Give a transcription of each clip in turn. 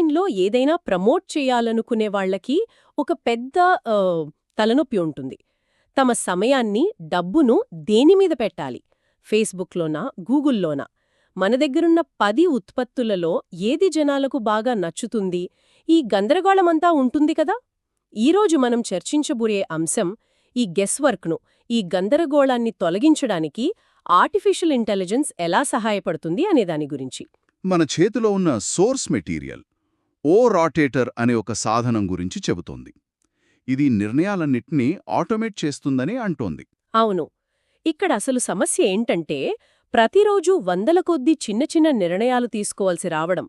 ఆన్లైన్లో ఏదైనా ప్రమోట్ చేయాలనుకునే వాళ్ళకి ఒక పెద్ద తలనొప్పి ఉంటుంది. తమ సమయాన్ని డబ్బును దేనిమీద పెట్టాలి? ఫేస్బుక్లోనా గూగుల్లోనా? మన దగ్గరున్న పది ఉత్పత్తులలో ఏది జనాలకు బాగా నచ్చుతుంది? ఈ గందరగోళమంతా ఉంటుంది కదా! ఈరోజు మనం చర్చించబోయే అంశం ఈ గెస్వర్క్ను ఈ గందరగోళాన్ని తొలగించడానికి ఆర్టిఫిషియల్ ఇంటెలిజెన్స్ ఎలా సహాయపడుతుంది అనే దాని గురించి. మన చేతిలో ఉన్న సోర్స్ మెటీరియల్ ఓ రాటేటర్ అనే ఒక సాధనం గురించి చెబుతోంది. ఇది నిర్ణయాలన్నింటినీ ఆటోమేట్ చేస్తుందని అంటోంది. అవును. ఇక్కడ అసలు సమస్య ఏంటంటే ప్రతిరోజూ వందల కొద్దీ చిన్న చిన్న నిర్ణయాలు తీసుకోవాల్సి రావడం.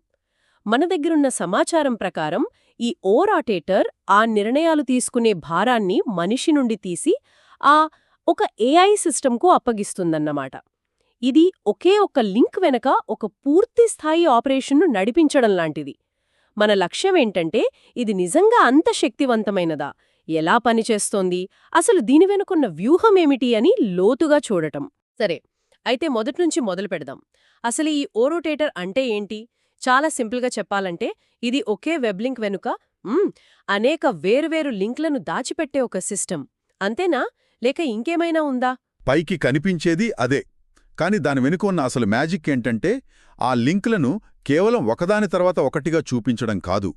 మన దగ్గరున్న సమాచారం ప్రకారం ఈ ఓరాటేటర్ ఆ నిర్ణయాలు తీసుకునే భారాన్ని మనిషి నుండి తీసి ఆ ఒక ఏఐ సిస్టమ్కు అప్పగిస్తుందన్నమాట. ఇది ఒకే ఒక్క లింక్ వెనక ఒక పూర్తి స్థాయి ఆపరేషన్ను నడిపించడం లాంటిది. మన లక్ష్యమేంటంటే ఇది నిజంగా అంత శక్తివంతమైనదా? ఎలా పనిచేస్తోంది అసలు దీని వెనుకున్న వ్యూహమేమిటి అని లోతుగా చూడటం. సరే అయితే మొదట్నుంచి మొదలు పెడదాం. అసలు ఈ ఓరోటేటర్ అంటే ఏంటి? చాలా సింపుల్గా చెప్పాలంటే ఇది ఒకే వెబ్ లింక్ వెనుక అనేక వేరువేరు లింక్లను దాచిపెట్టే ఒక సిస్టమ్. అంతేనా? లేక ఇంకేమైనా ఉందా? పైకి కనిపించేది అదే. కాని దాని వెనుక ఉన్న అసలు మ్యాజిక్ ఏంటంటే ఆ లింక్లను కేవలం ఒకదాని తర్వాత ఒకటిగా చూపించడం కాదు.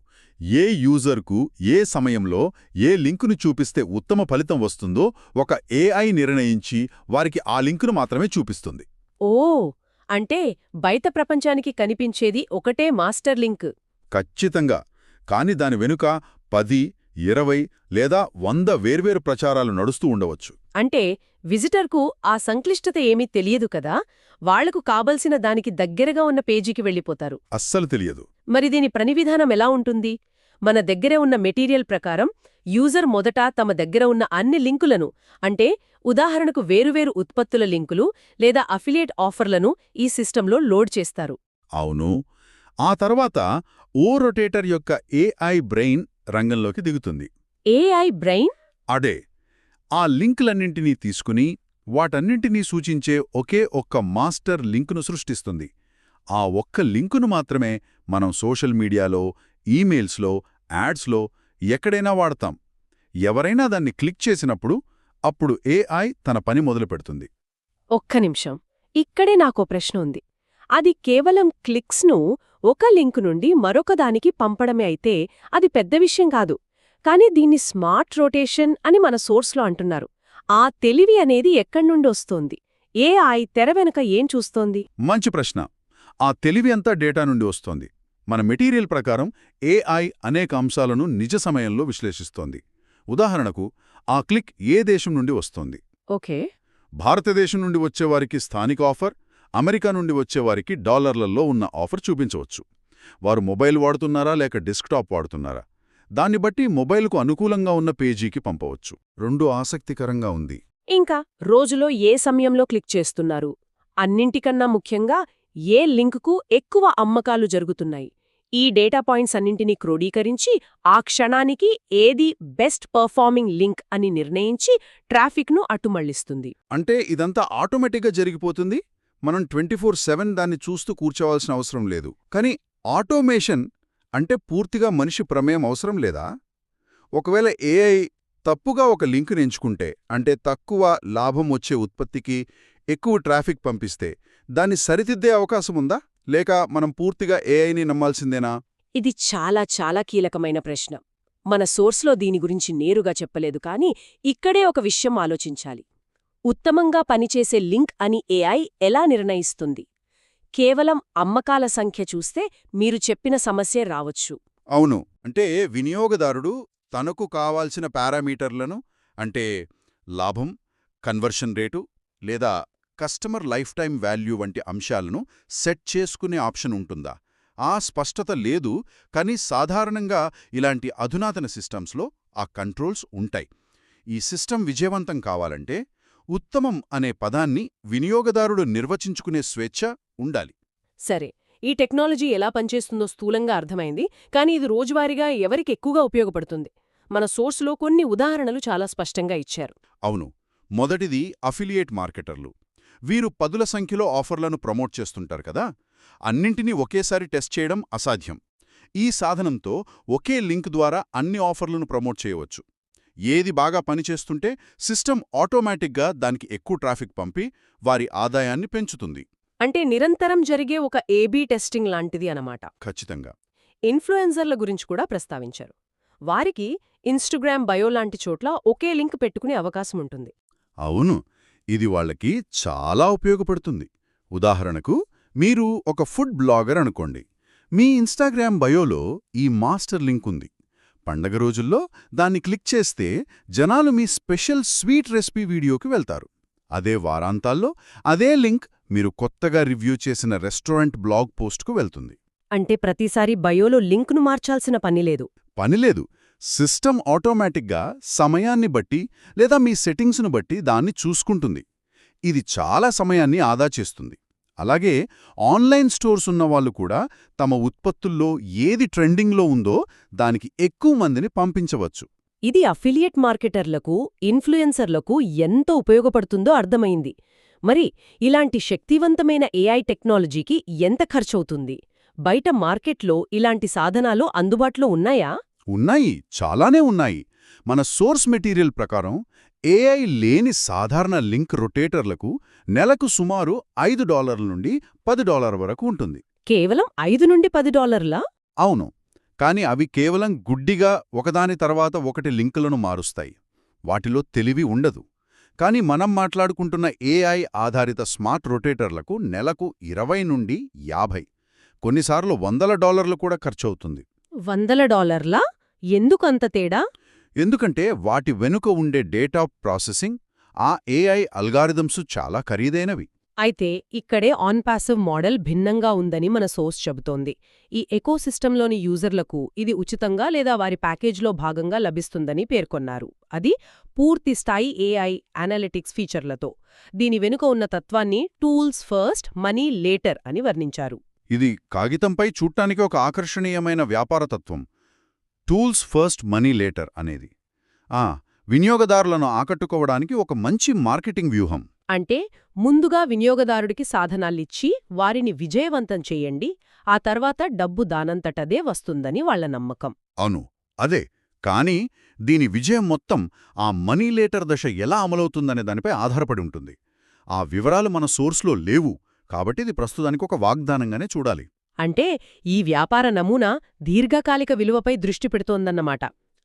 ఏ యూజర్కు ఏ సమయంలో ఏ లింకును చూపిస్తే ఉత్తమ ఫలితం వస్తుందో ఒక ఏఐ నిర్ణయించి వారికి ఆ లింకును మాత్రమే చూపిస్తుంది. ఓ! అంటే బయట ప్రపంచానికి కనిపించేది ఒకటే మాస్టర్ లింక్. ఖచ్చితంగా. కాని దాని వెనుక పది ఇరవై లేదా వంద వేర్వేరు ప్రచారాలు నడుస్తూ ఉండవచ్చు. అంటే విజిటర్కు ఆ సంక్లిష్టత ఏమీ తెలియదు కదా వాళ్ళకు కావలసిన దానికి దగ్గరగా ఉన్న పేజీకి వెళ్ళిపోతారు. అస్సలు తెలియదు. మరి దీని ప్రనివిధానం ఎలా ఉంటుంది? మన దగ్గరే ఉన్న మెటీరియల్ ప్రకారం యూజర్ మొదట తమ దగ్గర ఉన్న అన్ని లింకులను అంటే ఉదాహరణకు వేరువేరు ఉత్పత్తుల లింకులు లేదా అఫిలియేట్ ఆఫర్లను ఈ సిస్టంలో లోడ్ చేస్తారు. అవును. ఆ తర్వాత ఓ రొటేటర్ యొక్క ఏఐ బ్రెయిన్ రంగంలోకి దిగుతుంది. AI brain? అడే ఆ లింకులన్నింటినీ తీసుకుని వాటన్నింటినీ సూచించే ఒకే ఒక్క మాస్టర్ లింకును సృష్టిస్తుంది. ఆ ఒక్క లింకును మాత్రమే మనం సోషల్ మీడియాలో ఈమెయిల్స్లో యాడ్స్లో ఎక్కడైనా వాడతాం. ఎవరైనా దాన్ని క్లిక్ చేసినప్పుడు అప్పుడు ఏఐ తన పని మొదలుపెడుతుంది ఒక్క నిమిషం. ఇక్కడే నాకో ప్రశ్న ఉంది. అది కేవలం క్లిక్స్ను ఒక లింకు నుండి మరొక దానికి పంపడమే అయితే అది పెద్ద విషయం కాదు. కానీ దీన్ని స్మార్ట్ రొటేషన్ అని మన సోర్స్లో అంటున్నారు. ఆ తెలివి అనేది ఎక్కడ్నుండి వస్తోంది? ఏఐ తెర వెనక ఏం చూస్తోంది? మంచి ప్రశ్న. ఆ తెలివి అంతా డేటా నుండి వస్తోంది. మన మెటీరియల్ ప్రకారం ఏఐ అనేక అంశాలను నిజ సమయంలో విశ్లేషిస్తోంది. ఉదాహరణకు ఆ క్లిక్ ఏ దేశం నుండి వస్తోంది? ఓకే. భారతదేశం నుండి వచ్చేవారికి స్థానిక ఆఫర్ అమెరికా నుండి వచ్చేవారికి డాలర్లలో ఉన్న ఆఫర్ చూపించవచ్చు. వారు మొబైల్ వాడుతున్నారా లేక డెస్క్టాప్ వాడుతున్నారా? దాన్ని బట్టి మొబైల్కు అనుకూలంగా ఉన్న పేజీకి పంపవచ్చు. రెండు ఆసక్తికరంగా ఉంది. ఇంకా రోజులో ఏ సమయంలో క్లిక్ చేస్తున్నారు? అన్నింటికన్నా ముఖ్యంగా ఏ లింకుకు ఎక్కువ అమ్మకాలు జరుగుతున్నాయి? ఈ డేటా పాయింట్స్ అన్నింటినీ క్రోడీకరించి ఆ క్షణానికి ఏది బెస్ట్ పర్ఫార్మింగ్ లింక్ అని నిర్ణయించి ట్రాఫిక్ను అటుమళ్ళిస్తుంది అంటే ఇదంతా ఆటోమేటిక్గా జరిగిపోతుంది? మనం ట్వంటీ ఫోర్ సెవెన్ దాన్ని చూస్తూ కూర్చోవాల్సిన అవసరం లేదు. కానీ ఆటోమేషన్ అంటే పూర్తిగా మనిషి ప్రమేయం అవసరం లేదా? ఒకవేళ ఏఐ తప్పుగా ఒక లింకుని ఎంచుకుంటే అంటే తక్కువ లాభం వచ్చే ఉత్పత్తికి ఎక్కువ ట్రాఫిక్ పంపిస్తే దాన్ని సరిదిద్దే అవకాశం ఉందా? లేక మనం పూర్తిగా ఏఐని నమ్మాల్సిందేనా? ఇది చాలా చాలా కీలకమైన ప్రశ్న. మన సోర్స్లో దీని గురించి నేరుగా చెప్పలేదు కానీ ఇక్కడే ఒక విషయం ఆలోచించాలి. ఉత్తమంగా పనిచేసే లింక్ అని ఏఐ ఎలా నిర్ణయిస్తుంది? కేవలం అమ్మకాల సంఖ్య చూస్తే మీరు చెప్పిన సమస్యే రావచ్చు. అవును. అంటే వినియోగదారుడు తనకు కావాల్సిన పారామీటర్లను అంటే లాభం కన్వర్షన్ రేటు లేదా కస్టమర్ లైఫ్ టైం వాల్యూ వంటి అంశాలను సెట్ చేసుకునే ఆప్షన్ ఉంటుందా? ఆ స్పష్టత లేదు కానీ సాధారణంగా ఇలాంటి అధునాతన సిస్టమ్స్లో ఆ కంట్రోల్స్ ఉంటాయి. ఈ సిస్టమ్ విజయవంతం కావాలంటే ఉత్తమం అనే పదాన్ని వినియోగదారుడు నిర్వచించుకునే స్వేచ్ఛ ఉండాలి. సరే ఈ టెక్నాలజీ ఎలా పనిచేస్తుందో స్థూలంగా అర్థమైంది కానీ ఇది రోజువారీగా ఎవరికి ఎక్కువగా ఉపయోగపడుతుంది? మన సోర్స్లో కొన్ని ఉదాహరణలు చాలా స్పష్టంగా ఇచ్చారు. అవును. మొదటిది అఫిలియేట్ మార్కెటర్లు. వీరు పదుల సంఖ్యలో ఆఫర్లను ప్రమోట్ చేస్తుంటారు కదా అన్నింటినీ ఒకేసారి టెస్ట్ చేయడం అసాధ్యం. ఈ సాధనంతో ఒకే లింక్ ద్వారా అన్ని ఆఫర్లను ప్రమోట్ చేయవచ్చు. ఏది బాగా పనిచేస్తుంటే సిస్టమ్ ఆటోమేటిక్గా దానికి ఎక్కువ ట్రాఫిక్ పంపి వారి ఆదాయాన్ని పెంచుతుంది. అంటే నిరంతరం జరిగే ఒక ఏబీ టెస్టింగ్ లాంటిది అనమాట ఖచ్చితంగా. ఇన్ఫ్లుయెన్సర్ల గురించి కూడా ప్రస్తావించారు. వారికి ఇన్స్టాగ్రామ్ బయో లాంటి చోట్ల ఒకే లింక్ పెట్టుకునే అవకాశం ఉంటుంది. అవును. ఇది వాళ్ళకి చాలా ఉపయోగపడుతుంది. ఉదాహరణకు మీరు ఒక ఫుడ్ బ్లాగర్ అనుకోండి. మీ ఇన్స్టాగ్రామ్ బయోలో ఈ మాస్టర్ లింక్ ఉంది. పండగ రోజుల్లో దాన్ని క్లిక్ చేస్తే జనాలు మీ స్పెషల్ స్వీట్ రెసిపీ వీడియోకి వెళ్తారు. అదే వారాంతాల్లో అదే లింక్ మీరు కొత్తగా రివ్యూ చేసిన రెస్టారెంట్ బ్లాగ్ పోస్ట్కు వెళ్తుంది. అంటే ప్రతిసారి బయోలో లింక్ను మార్చాల్సిన పనిలేదు పనిలేదు సిస్టమ్ ఆటోమేటిక్గా సమయాన్ని బట్టి లేదా మీ సెట్టింగ్స్ను బట్టి దాన్ని చూసుకుంటుంది. ఇది చాలా సమయాన్ని ఆదా చేస్తుంది. అలాగే ఆన్లైన్ స్టోర్స్ ఉన్నవాళ్ళు కూడా తమ ఉత్పత్తుల్లో ఏది ట్రెండింగ్లో ఉందో దానికి ఎక్కువ మందిని పంపించవచ్చు. ఇది అఫిలియేట్ మార్కెటర్లకు ఇన్ఫ్లుయెన్సర్లకు ఎంత ఉపయోగపడుతుందో అర్థమైంది. మరి ఇలాంటి శక్తివంతమైన ఏఐ టెక్నాలజీకి ఎంత ఖర్చవుతుంది? బయట మార్కెట్లో ఇలాంటి సాధనాలు అందుబాటులో ఉన్నాయా? ఉన్నాయి చాలానే ఉన్నాయి. మన సోర్స్ మెటీరియల్ ప్రకారం ఏఐ లేని సాధారణ లింక్ రొటేటర్లకు నెలకు సుమారు ఐదు డాలర్ల నుండి పది డాలర్ వరకు ఉంటుంది. కేవలం ఐదు నుండి పది డాలర్లా? అవును. కాని అవి కేవలం గుడ్డిగా ఒకదాని తర్వాత ఒకటి లింకులను మారుస్తాయి. వాటిలో తెలివి ఉండదు. కాని మనం మాట్లాడుకుంటున్న ఏఐ ఆధారిత స్మార్ట్ రొటేటర్లకు నెలకు ఇరవై నుండి యాభై. కొన్నిసార్లు వందల డాలర్లు కూడా ఖర్చవుతుంది. వందల డాలర్లా? ఎందుకంత తేడా? ఎందుకంటే వాటి వెనుక ఉండే డేటా ప్రాసెసింగ్ ఆ ఏఐ అల్గారిథమ్స్ చాలా ఖరీదైనవి. అయితే ఇక్కడే ఆన్ పాసివ్ మోడల్ భిన్నంగా ఉందని మన సోర్స్ చెబుతోంది. ఈ ఎకోసిస్టంలోని యూజర్లకు ఇది ఉచితంగా లేదా వారి ప్యాకేజ్లో భాగంగా లభిస్తుందని పేర్కొన్నారు. అది పూర్తి స్థాయి ఏఐ అనలిటిక్స్ ఫీచర్లతో దీని వెనుక ఉన్న తత్వాన్ని టూల్స్ ఫస్ట్ మనీ లేటర్ అని వర్ణించారు. ఇది కాగితంపై చూడటానికి ఒక ఆకర్షణీయమైన వ్యాపారతత్వం టూల్స్ ఫస్ట్ మనీ లేటర్ అనేది. ఆ వినియోగదారులను ఆకట్టుకోవడానికి ఒక మంచి మార్కెటింగ్ వ్యూహం. అంటే ముందుగా వినియోగదారుడికి సాధనాలిచ్చి వారిని విజయవంతం చేయండి ఆ తర్వాత డబ్బు దానంతటదే వస్తుందని వాళ్ళ నమ్మకం. అవును అదే. కానీ దీని విజయం మొత్తం ఆ మనీ లేటర్ దశ ఎలా అమలవుతుందనే దానిపై ఆధారపడి ఉంటుంది. ఆ వివరాలు మన సోర్స్లో లేవు కాబట్టి ఇది ప్రస్తుతానికి ఒక వాగ్దానంగానే చూడాలి. అంటే ఈ వ్యాపార నమూనా దీర్ఘకాలిక విలువపై దృష్టి పెడుతోందన్నమాట.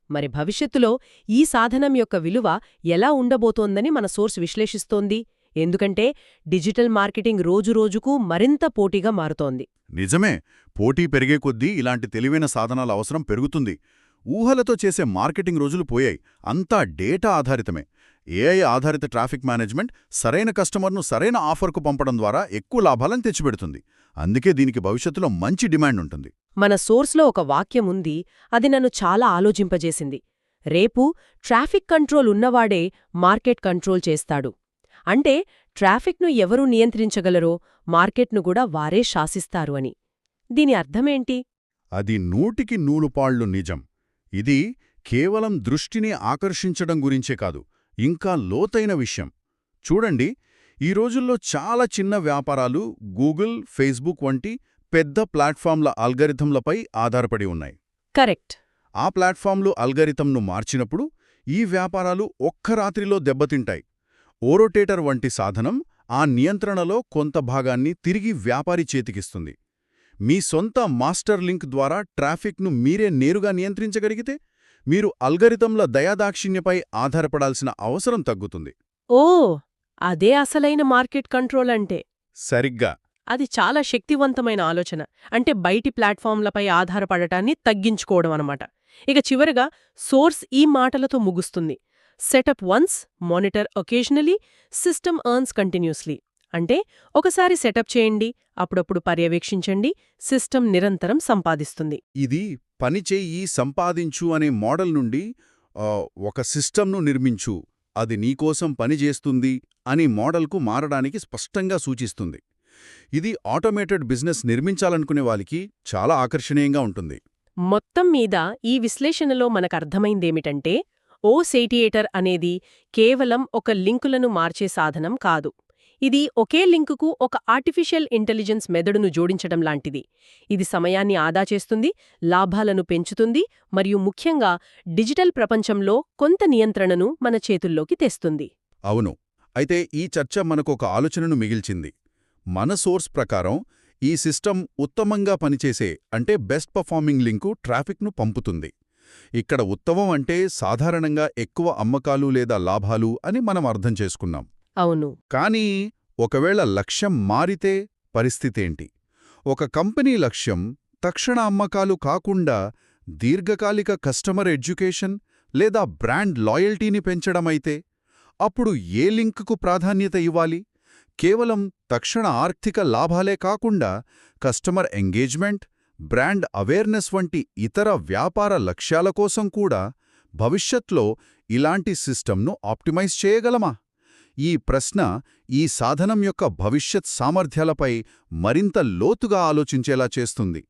మరి భవిష్యత్తులో ఈ సాధనం యొక్క విలువ ఎలా ఉండబోతోందని మన సోర్స్ విశ్లేషిస్తోంది? ఎందుకంటే డిజిటల్ మార్కెటింగ్ రోజురోజుకూ మరింత పోటీగా మారుతోంది. నిజమే. పోటీ పెరిగే కొద్దీ ఇలాంటి తెలివైన సాధనాల అవసరం పెరుగుతుంది. ఊహలతో చేసే మార్కెటింగ్ రోజులు పోయాయి. అంతా డేటా ఆధారితమే. ఏఐ ఆధారిత ట్రాఫిక్ మేనేజ్మెంట్ సరైన కస్టమర్ను సరైన ఆఫర్కు పంపడం ద్వారా ఎక్కువ లాభాలను తెచ్చిపెడుతుంది. అందుకే దీనికి భవిష్యత్తులో మంచి డిమాండ్ ఉంటుంది. మన సోర్స్లో ఒక వాక్యం ఉంది. అది నన్ను చాలా ఆలోచింపజేసింది. రేపు ట్రాఫిక్ కంట్రోల్ ఉన్నవాడే మార్కెట్ కంట్రోల్ చేస్తాడు. అంటే ట్రాఫిక్ను ఎవరు నియంత్రించగలరో మార్కెట్ను కూడా వారే శాసిస్తారు అని. దీని అర్థమేంటి? అది నూటికి నూలుపాళ్ళు నిజం. ఇది కేవలం దృష్టిని ఆకర్షించడం గురించే కాదు ఇంకా లోతైన విషయం. చూడండి ఈ రోజుల్లో చాలా చిన్న వ్యాపారాలు గూగుల్ ఫేస్బుక్ వంటి పెద్ద ప్లాట్ఫామ్ల అల్గరిథంలపై ఆధారపడి ఉన్నాయి. కరెక్ట్. ఆ ప్లాట్ఫామ్లు అల్గరిథంను మార్చినప్పుడు ఈ వ్యాపారాలు ఒక్క రాత్రిలో దెబ్బతింటాయి. ఓరోటేటర్ వంటి సాధనం ఆ నియంత్రణలో కొంత భాగాన్ని తిరిగి వ్యాపారి చేతికిస్తుంది. మీ సొంత మాస్టర్ లింక్ ద్వారా ట్రాఫిక్ను మీరే నేరుగా నియంత్రించగలిగితే మీరు అల్గరిథంల దయాదాక్షిణ్యపై ఆధారపడాల్సిన అవసరం తగ్గుతుంది. ఓ అదే అసలైన మార్కెట్ కంట్రోల్ అంటే. సరిగ్గా. అది చాలా శక్తివంతమైన ఆలోచన. అంటే బయటి ప్లాట్ఫామ్లపై ఆధారపడటాన్ని తగ్గించుకోవడం అనమాట ఇక చివరగా సోర్స్ ఈ మాటలతో ముగుస్తుంది. Setup once monitor occasionally system earns continuously. అంటే ఒకసారి సెటప్ చేయండి అప్పుడప్పుడు పర్యవేక్షించండి సిస్టమ్ నిరంతరం సంపాదిస్తుంది. ఇది పనిచేయి సంపాదించు అనే మోడల్ నుండి ఒక సిస్టమ్ను నిర్మించు. అది నీకోసం పనిచేస్తుంది అని మోడల్కు మారడానికి స్పష్టంగా సూచిస్తుంది. ఇది ఆటోమేటెడ్ బిజినెస్ నిర్మించాలనుకునే వాళ్ళకి చాలా ఆకర్షణీయంగా ఉంటుంది. మొత్తం మీద ఈ విశ్లేషణలో మనకర్థమైందేమిటంటే ఓ సేటియేటర్ అనేది కేవలం ఒక లింకులను మార్చే సాధనం కాదు. ఇది ఒకే లింకుకు ఒక ఆర్టిఫిషియల్ ఇంటెలిజెన్స్ మెదడును జోడించడం లాంటిది. ఇది సమయాన్ని ఆదా చేస్తుంది లాభాలను పెంచుతుంది మరియు ముఖ్యంగా డిజిటల్ ప్రపంచంలో కొంత నియంత్రణను మన చేతుల్లోకి తెస్తుంది. అవును. అయితే ఈ చర్చ మనకొక ఆలోచనను మిగిల్చింది. మన సోర్స్ ప్రకారం ఈ సిస్టమ్ ఉత్తమంగా పనిచేసే అంటే బెస్ట్ పర్ఫార్మింగ్ లింకు ట్రాఫిక్ను పంపుతుంది. ఇక్కడ ఉత్తమం అంటే సాధారణంగా ఎక్కువ అమ్మకాలు లేదా లాభాలు అని మనం అర్థం చేసుకున్నాం. అవును. కానీ ఒకవేళ లక్ష్యం మారితే పరిస్థితేంటి? ఒక కంపెనీ లక్ష్యం తక్షణ అమ్మకాలు కాకుండా దీర్ఘకాలిక కస్టమర్ ఎడ్యుకేషన్ లేదా బ్రాండ్ లాయల్టీని పెంచడమైతే అప్పుడు ఏ లింకుకు ప్రాధాన్యత ఇవ్వాలి? కేవలం తక్షణ ఆర్థిక లాభాలే కాకుండా కస్టమర్ ఎంగేజ్మెంట్ బ్రాండ్ అవేర్నెస్ వంటి ఇతర వ్యాపార లక్ష్యాల కోసం కూడా భవిష్యత్లో ఇలాంటి సిస్టమ్ను ఆప్టిమైజ్ చేయగలమా? ఈ ప్రశ్న ఈ సాధనం యొక్క భవిష్యత్ సామర్థ్యాలపై మరింత లోతుగా ఆలోచించేలా చేస్తుంది.